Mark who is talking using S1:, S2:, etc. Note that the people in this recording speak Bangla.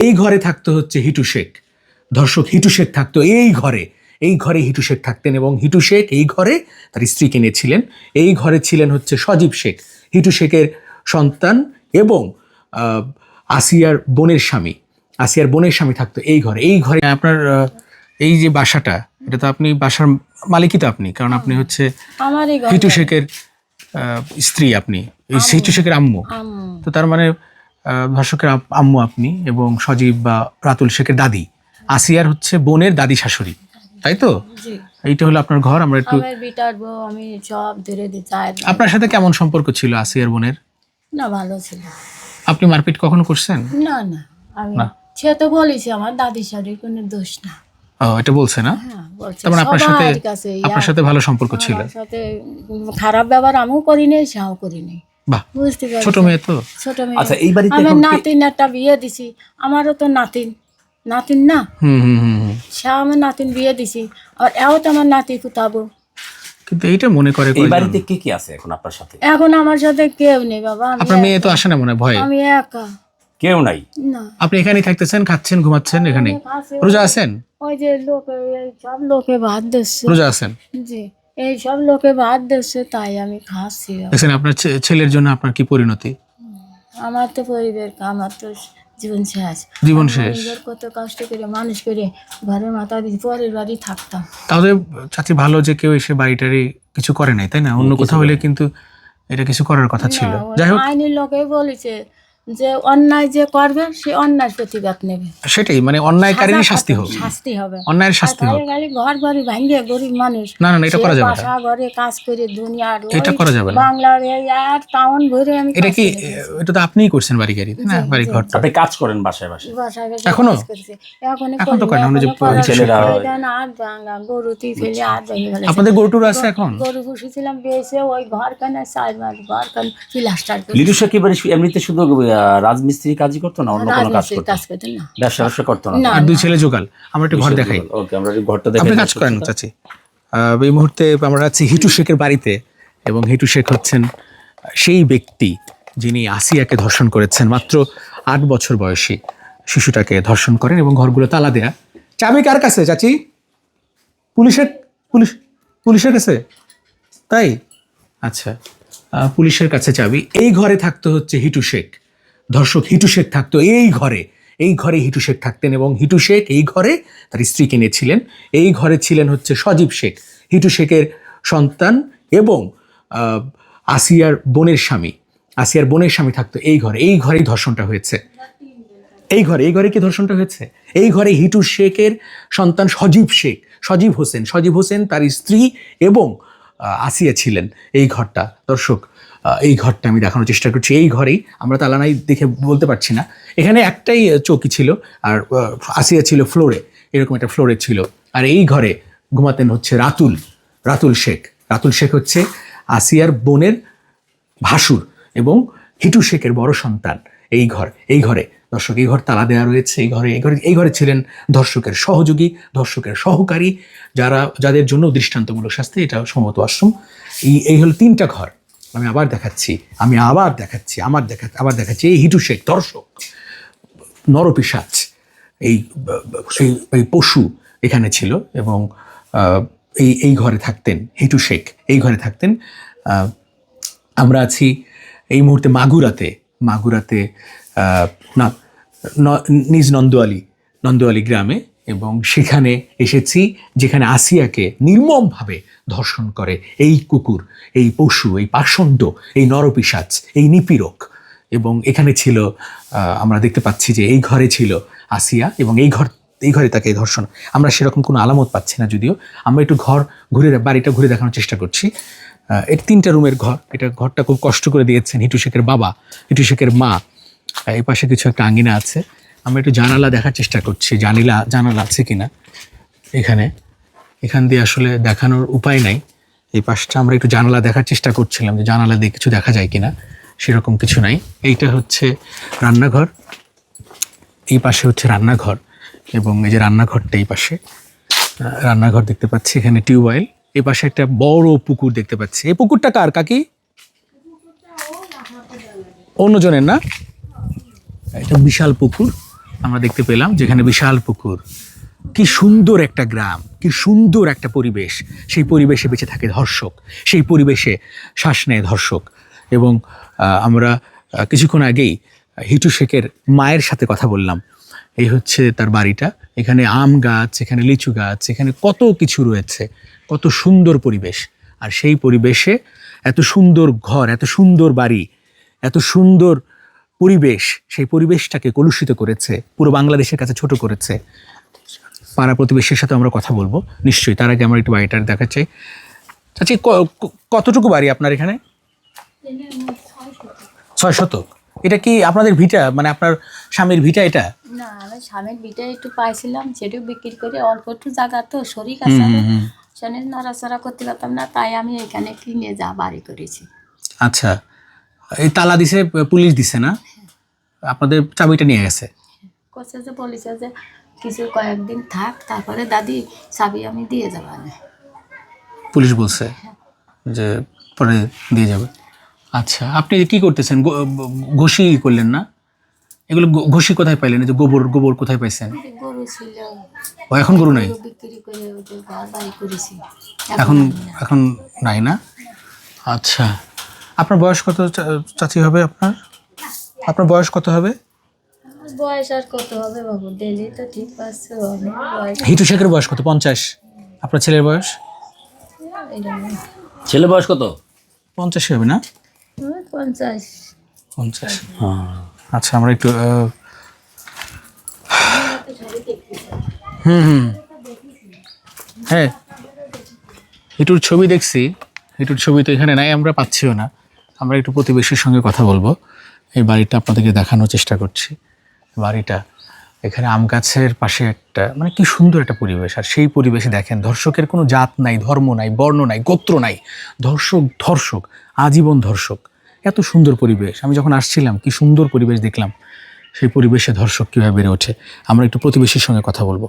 S1: এই ঘরে থাকতো হচ্ছে হিটু শেখ। ধর্ষক হিটু শেখ থাকতো এই ঘরে। এই ঘরে হিটু শেখ থাকতেন এবং হিটু শেখ এই ঘরে তার স্ত্রীকে নিয়েছিলেন এই ঘরে ছিলেন হচ্ছে সজীব শেখ। হিটু শেখের সন্তান এবং আসিয়ার বোনের স্বামী। আসিয়ার বোনের স্বামী থাকতো এই ঘরে। এই ঘরে আপনার এই যে বাসাটা এটা তো আপনি বাসার মালিকই তো আপনি। কারণ আপনি হচ্ছে হিটু শেখের আহ, স্ত্রী আপনি। এই হিটু শেখের আম্মু। তো তার মানে ধর্ষকের আম্মু আপনি এবং সজীব বা রাতুল শেখের দাদি। আসিয়ার হচ্ছে বোনের দাদি শাশুড়ি তাই তো? এইটা হলো আপনার ঘর আমরা একটু
S2: আমি সব ধরে
S1: আপনার সাথে কেমন সম্পর্ক ছিল আসিয়ার বোনের?
S2: না ভালো ছিল।
S1: আপনি মারপিট কখনো করছেন?
S2: না না। আমি সে তো বলেছি আমার দাদির সাথে কোনো দোষ না।
S1: ও এটা বলছে না?
S2: হ্যাঁ বলছে।
S1: মানে আপনার সাথে আপনার সাথে ভালো সম্পর্ক ছিল।
S2: সাথে খারাপ ব্যবহার আমিও করিনি সেও করিনি।
S1: বাহ
S2: বুঝতে পারছি।
S1: ছোট মেয়ে তো।
S2: ছোট মেয়ে।
S3: আচ্ছা এই বাড়িতে
S2: আমার
S3: এখন
S2: নাতিন একটা বিয়ে দিছি। আমারও তো নাতিন। নাতিন না?
S1: হুম হুম হুম হুম।
S2: সে আমার নাতিন বিয়ে দিছি। আর এও তো আমার নাতি কুতাবো
S1: কিন্তু এইটা মনে করে
S3: এই বাড়িতে কে কে আছে এখন আপনার সাথে?
S2: এখন আমার সাথে কেউ নেই বাবা। আমি
S1: আপনার মেয়ে তো আসে না মনে হয়? ভয়ে?
S2: আমি একা।
S3: কেউ নাই?
S2: না।
S1: আপনি এখানেই থাকতেছেন খাচ্ছেন ঘুমাচ্ছেন এখানেই
S2: আছে।
S1: রোজা আছেন?
S2: ওই যে লোকে সব লোকে ভাত দিচ্ছে।
S1: রোজা আছেন?
S2: জি। এই সব লোকে ভাত দিচ্ছে তাই আমি খাচ্ছি।
S1: দেখছেন আপনার ছেলের জন্য আপনার কি পরিণতি?
S2: আমার তো পরিবার আমার তো জীবন শেষ।
S1: জীবন শেষ।
S2: কত কষ্ট করে মানুষ করে ঘরের মাথা দিয়ে পরের বাড়ি থাকতাম।
S1: তাহলে চাচি ভালো যে কেউ এসে বাড়িটারি কিছু করে নাই তাই না? অন্য কোথাও হলে কিন্তু এটা কিছু করার কথা ছিল। যাই হোক।
S2: আইনের লোকেই বলেছে যে অন্যায় যে করবে সে অন্যায় প্রতিবাদ নেবে।
S1: সেটাই মানে অন্যায়কারীরই শাস্তি হোক
S2: শাস্তি হবে।
S1: অন্যায়ের শাস্তি
S2: আর খালি ঘর বাড়ি ভাঙে গরিব মানুষ
S1: না না এটা করা যাবে না।
S2: বাসা ঘরে কাজ করে দুনিয়ার
S1: এটা করা যাবে না।
S2: বাংলার এই আর টাউন ভরে আমি
S1: এটা কি এটা তো আপনিই করছেন বাড়ি গাড়ি না? বাড়ি ঘরটা?
S3: আপনি কাজ করেন বাসায় বাসায়।
S2: বাসায় বসে
S1: এখনও?
S2: কাজ এখন
S1: তো
S2: করি
S1: করেন, আমরা যে
S2: এখনও
S3: ছেলেরা। হয়।
S2: আর ভাঙা, গরু তুই ফেলে আর ভেঙে।
S1: আপনাদের গরুটুর আছে এখন?
S2: গরু পুষেছিলাম বেঁচে ওই ঘর কানে চার মাস ঘর কান প্লাস্টার
S3: লিটু কি শু- এমনিতে শুধু রাজমিস্ত্রি কাজই করতো না? অন্য কোনো কাজ করতো?
S2: কাজ করতে না।
S3: ব্যবসা ব্যবসা করতো না?
S1: আর দুই ছেলে জোগাল আমরা একটু ঘর দেখাই।
S3: ওকে আমরা ঘরটা
S1: আপনি কাজ করেন চাচি আহ, এই মুহূর্তে আমরা আছি হিটু শেখের বাড়িতে এবং হিটু শেখ হচ্ছেন সেই ব্যক্তি যিনি আসিয়াকে ধর্ষণ করেছেন। মাত্র আট বছর বয়সী শিশুটাকে ধর্ষণ করেন এবং ঘরগুলো তালা দেয়া। চাবি কার কাছে চাচি? পুলিশের পুলিশ পুলিশের কাছে? তাই? আচ্ছা আহ, পুলিশের কাছে চাবি। এই ঘরে থাকতে হচ্ছে হিটু শেখ। ধর্ষক হিটু শেখ থাকতো এই ঘরে এই ঘরে হিটু শেখ থাকতেন এবং হিটু শেখ এই ঘরে তার স্ত্রীকে নিয়েছিলেন এই ঘরে ছিলেন হচ্ছে সজীব শেখ, হিটু শেখের সন্তান এবং আসিয়ার বোনের স্বামী। আসিয়ার বোনের স্বামী থাকতো এই ঘরে, এই ঘরেই ধর্ষণটা হয়েছে। এই ঘরে এই ঘরে কি ধর্ষণটা হয়েছে? এই ঘরে হিটু শেখের সন্তান সজীব শেখ, সজীব হোসেন সজীব হোসেন তার স্ত্রী এবং আসিয়া ছিলেন এই ঘরটা। দর্শক এই ঘরটা আমি দেখানোর চেষ্টা করছি। এই ঘরেই আমরা তালানাই দেখে বলতে পারছি না। এখানে একটাই চৌকি ছিল আর আসিয়া ছিল ফ্লোরে। এরকম একটা ফ্লোরে ছিল। আর এই ঘরে ঘুমাতেন হচ্ছে রাতুল রাতুল শেখ। রাতুল শেখ হচ্ছে আসিয়ার বোনের ভাসুর এবং হিটু শেখের বড় সন্তান এই ঘর, এই ঘরে। দর্শক, এই ঘর তালা দেওয়া রয়েছে, এই ঘরে এই ঘরে এই ঘরে ছিলেন ধর্ষকের সহযোগী ধর্ষকের সহকারী যারা, যাদের জন্য দৃষ্টান্তমূলক শাস্তি, এটা সম্ভবত আশ্রম। এই এই হলো তিনটা ঘর। আমি আবার দেখাচ্ছি, আমি আবার দেখাচ্ছি, আমার দেখা, আবার দেখাচ্ছি। এই হিটু শেখ, দর্শক নরপিসাচ এই, সেই পশু এখানে ছিল এবং এই এই ঘরে থাকতেন হিটু শেখ। এই ঘরে থাকতেন আমরা আছি এই মুহূর্তে মাগুরাতে মাগুরাতে ন- নিজ নন্দোয়ালি নন্দোয়ালি গ্রামে। এবং সেখানে এসেছি যেখানে আসিয়াকে নির্মমভাবে ধর্ষণ করে। এই কুকুর, এই পশু, এই পাষণ্ড, এই নরপিসাচ এই নিপীড়ক। এবং এখানে ছিল আমরা দেখতে পাচ্ছি যে এই ঘরে ছিল আসিয়া এবং এই ঘর, এই ঘরে তাকে ধর্ষণ। আমরা সেরকম কোনো আলামত পাচ্ছি না যদিও। আমরা একটু ঘর ঘুরে, বাড়িটা ঘুরে দেখানোর চেষ্টা করছি। এর তিনটা রুমের ঘর। এটা ঘরটা খুব কষ্ট করে দিয়েছেন হিটু শেখের বাবা, হিটু শেখের মা। এই পাশে কিছু একটা আঙ্গিনা আছে। আমরা একটু জানালা দেখার চেষ্টা করছি। জানিলা, জানালা আছে কিনা? এখানে। এখান দিয়ে আসলে দেখানোর উপায় নাই। এই পাশটা আমরা একটু জানালা দেখার চেষ্টা করছিলাম যে জানালা দিয়ে কিছু দেখা যায় কিনা। সেরকম কিছু নাই। এইটা হচ্ছে রান্নাঘর। এই পাশে হচ্ছে রান্নাঘর এবং এই যে রান্নাঘরটা এই পাশে। রান্নাঘর দেখতে পাচ্ছি, এখানে টিউবওয়েল এই পাশে একটা বড় পুকুর দেখতে পাচ্ছি। এই পুকুরটা কার, কাকি? অন্যজনের না? এটা বিশাল পুকুর। আমরা দেখতে পেলাম যেখানে বিশাল পুকুর। কি সুন্দর একটা গ্রাম, কি সুন্দর একটা পরিবেশ। সেই পরিবেশে বেঁচে থাকে ধর্ষক, সেই পরিবেশে শ্বাস নেয় ধর্ষক। এবং আমরা কিছুক্ষণ আগেই হিটু শেখের মায়ের সাথে কথা বললাম। এই হচ্ছে তার বাড়িটা। এখানে আম গাছ, এখানে লিচু গাছ, এখানে কত কিছু রয়েছে। কত সুন্দর পরিবেশ। আর সেই পরিবেশে এত সুন্দর ঘর, এত সুন্দর বাড়ি, এত সুন্দর পরিবেশ সেই পরিবেশটাকে কলুষিত করেছে পুরো বাংলাদেশের কাছে ছোট করেছে। পাড়া প্রতিবেশীর সাথে আমরা কথা বলব নিশ্চয়ই। তার আগে আমরা একটু বাড়িটা দেখাচ্ছি আচ্ছা কতটুকু বাড়ি আপনার এখানে? ছয় শতক। এটা কি আপনাদের ভিটা? মানে আপনার স্বামীর ভিটা এটা?
S2: না আমি স্বামীর বিটা একটু পাইছিলাম সেটাও বিক্রি করে অল্প একটু জায়গা তো শরীর আছে। সেখানে নড়াচড়া করতে পারতাম না তাই আমি এখানে কিনে যা বাড়ি করেছি।
S1: আচ্ছা। এই তালা দিছে পুলিশ দিছে না? আপনাদের চাবিটা নিয়ে গেছে।
S2: করছে যে বলেছে যে কিছু কয়েকদিন থাক তারপরে দাদি চাবি আমি দিয়ে যাব
S1: পুলিশ বলছে যে পরে দিয়ে যাবে। আচ্ছা আপনি কি করতেছেন? ঘষি করলেন না? এগুলো ঘষি কোথায় পাইলেন? যে গোবর গোবর কোথায় পাইছেন?
S2: গরু ছিল।
S1: ও এখন গরু নাই?
S2: বিক্রি করে ওই যে ঘর বাড়ি করেছি।
S1: এখন এখন নাই না? আচ্ছা আপনার বয়স কত চাচি হবে আপনার? আপনার বয়স কত হবে?
S2: বয়স আর কত হবে বাবু? ডেলি তো ঠিক পাচ্ছে
S1: হিটু শেখের বয়স কত? পঞ্চাশ। আপনার ছেলের বয়স?
S2: এরকম
S3: ছেলে বয়স কত?
S1: পঞ্চাশই হবে না?
S2: পঞ্চাশ।
S1: পঞ্চাশ।
S3: হ্যাঁ।
S1: আচ্ছা আমরা একটু হুম হুম। হ্যাঁ হিটুর ছবি দেখছি। হিটুর ছবি তো এখানে নাই আমরা পাচ্ছিও না। আমরা একটু প্রতিবেশীর সঙ্গে কথা বলব। এই বাড়িটা আপনাদেরকে দেখানোর চেষ্টা করছি। বাড়িটা এখানে আম গাছের পাশে একটা মানে কি সুন্দর একটা পরিবেশ। আর সেই পরিবেশে দেখেন, ধর্ষকের কোনো জাত নাই, ধর্ম নাই, বর্ণ নাই, গোত্র নাই। ধর্ষক ধর্ষক, আজীবন ধর্ষক। এত সুন্দর পরিবেশ। আমি যখন আসছিলাম, কি সুন্দর পরিবেশ দেখলাম। সেই পরিবেশে ধর্ষক কীভাবে বেড়ে ওঠে। আমরা একটু প্রতিবেশীর সঙ্গে কথা বলব।